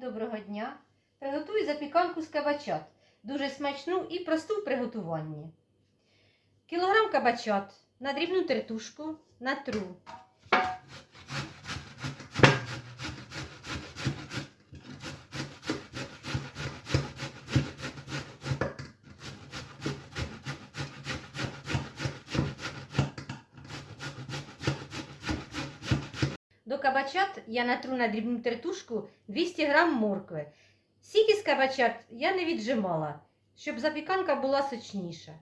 Доброго дня! Приготую запіканку з кабачат. Дуже смачну і просту в приготуванні. Кілограм кабачат на дрібну тертушку натру. Кабачат я натру на дрібну тертушку 200 грам моркви. Сік із кабачат я не віджимала, щоб запіканка була сочніша.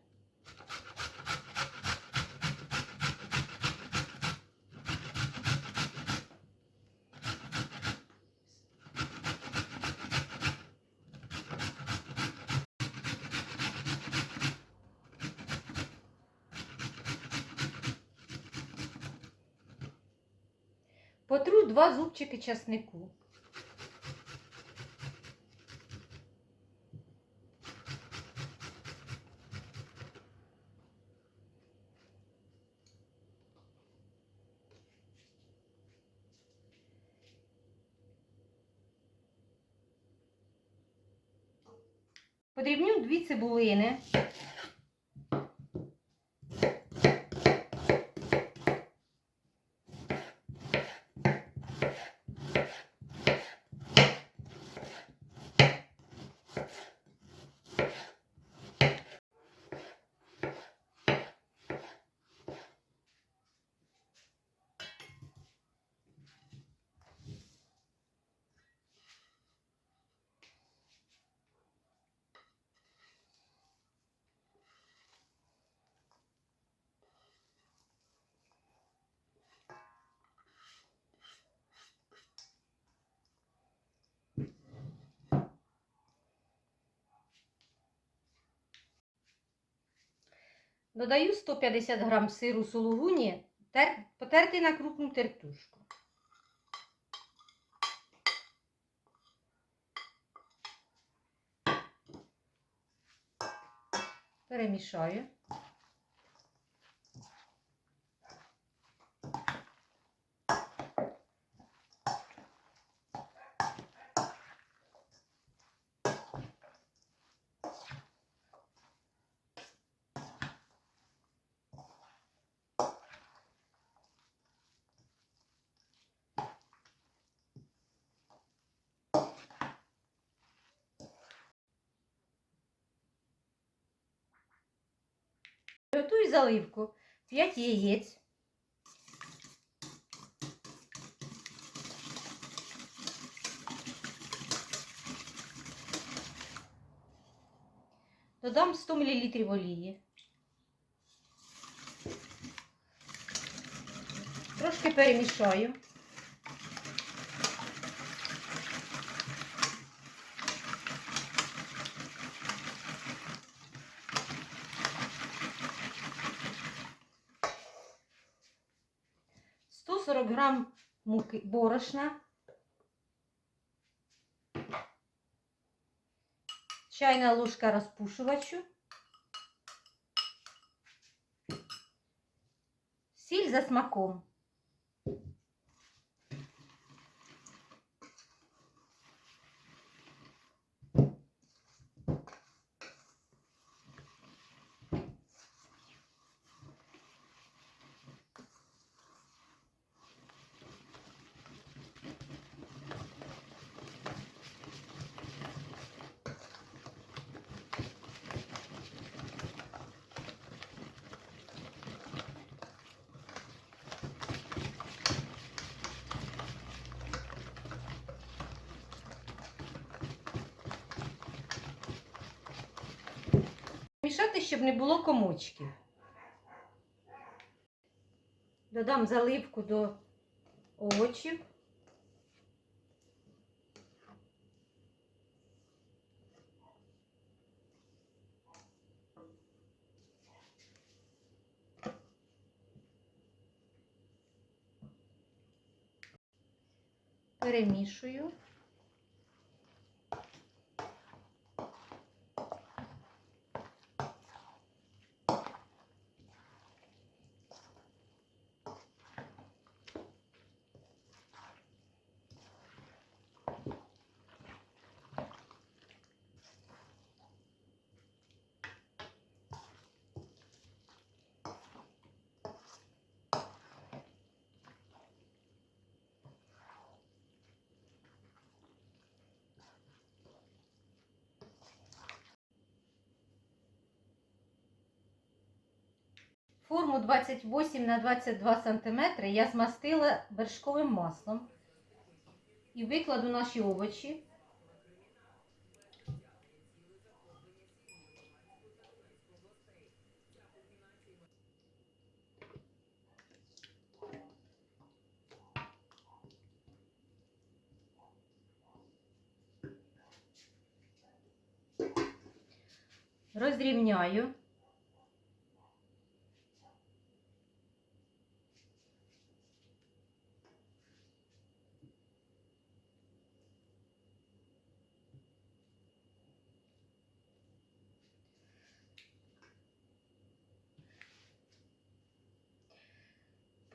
Потру два зубчики часнику. Подрібню дві цибулини. Додаю 150 грам сиру сулугуні, тер... потертий на крупну тертушку. Перемішаю. Готую заливку. 5 яєць. Додам 100 мл олії. Трошки перемішаю. Сто сорок грам муки борошна. Чайна ложка розпушувачу. Сіль за смаком. Мішати, щоб не було комочків. Додам заливку до овочів. Перемішую. Форму 28 на 22 см я змастила вершковим маслом і викладу наші овочі. Розрівняю.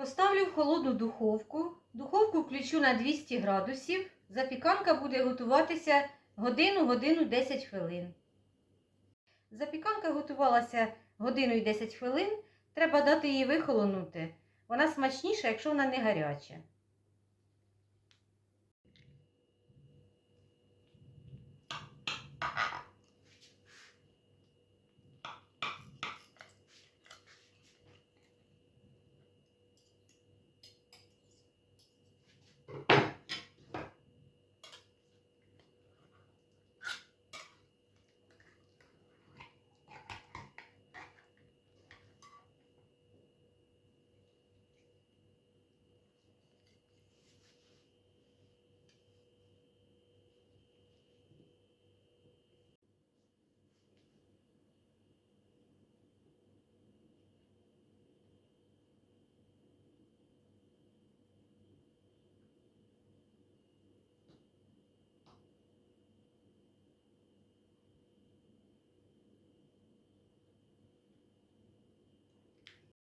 Поставлю в холодну духовку. Духовку включу на 200 градусів. Запіканка буде готуватися годину, годину 10 хвилин. Запіканка готувалася годину і 10 хвилин. Треба дати їй вихолонути. Вона смачніша, якщо вона не гаряча.